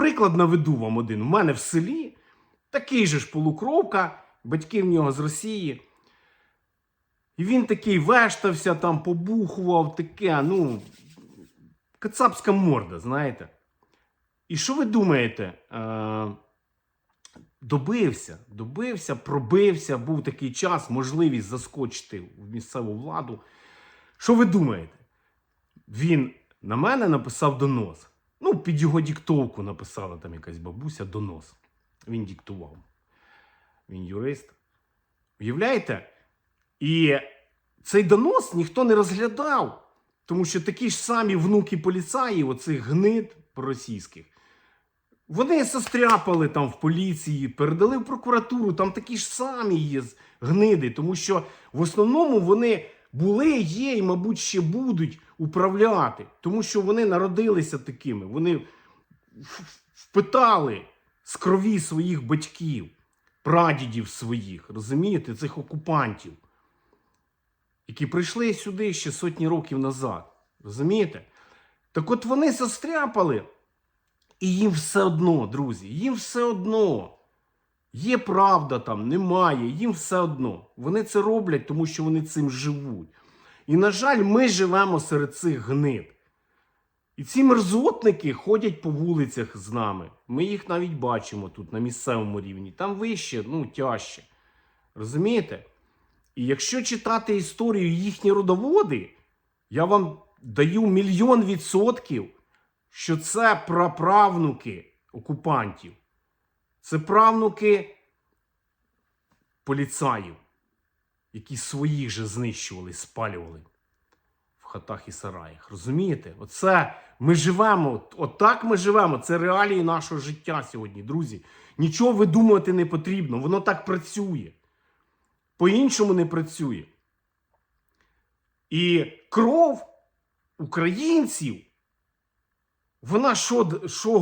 приклад наведу вам один. У мене в селі такий же ж полукровка, батьки в нього з Росії. І він такий вештався, там побухував, таке, ну, кацапська морда, знаєте. І що ви думаєте? Е, добився, добився, пробився, був такий час, можливість заскочити в місцеву владу. Що ви думаєте? Він на мене написав донос. Ну, під його диктовку написала там якась бабуся донос. Він диктував. Він юрист. Уявляєте? І цей донос ніхто не розглядав, тому що такі ж самі внуки поліцаїв, оцих гнид російських, вони застряпали там в поліції, передали в прокуратуру, там такі ж самі є гниди, тому що в основному вони були, є і, мабуть, ще будуть управляти, тому що вони народилися такими, вони впитали з крові своїх батьків, прадідів своїх, розумієте, цих окупантів, які прийшли сюди ще сотні років назад. Розумієте? Так от вони застряпали. І їм все одно, друзі, їм все одно. Є правда там, немає, їм все одно. Вони це роблять, тому що вони цим живуть. І, на жаль, ми живемо серед цих гнид. І ці мерзотники ходять по вулицях з нами. Ми їх навіть бачимо тут на місцевому рівні. Там вище, ну, тяжче. Розумієте? І якщо читати історію їхні родоводи, я вам даю мільйон відсотків, що це праправнуки окупантів. Це правнуки поліцаїв, які своїх же знищували, спалювали в хатах і сараях. Розумієте? Оце ми живемо, отак ми живемо. Це реалії нашого життя сьогодні, друзі. Нічого видумувати не потрібно, воно так працює. По-іншому не працює. І кров українців, вона що, що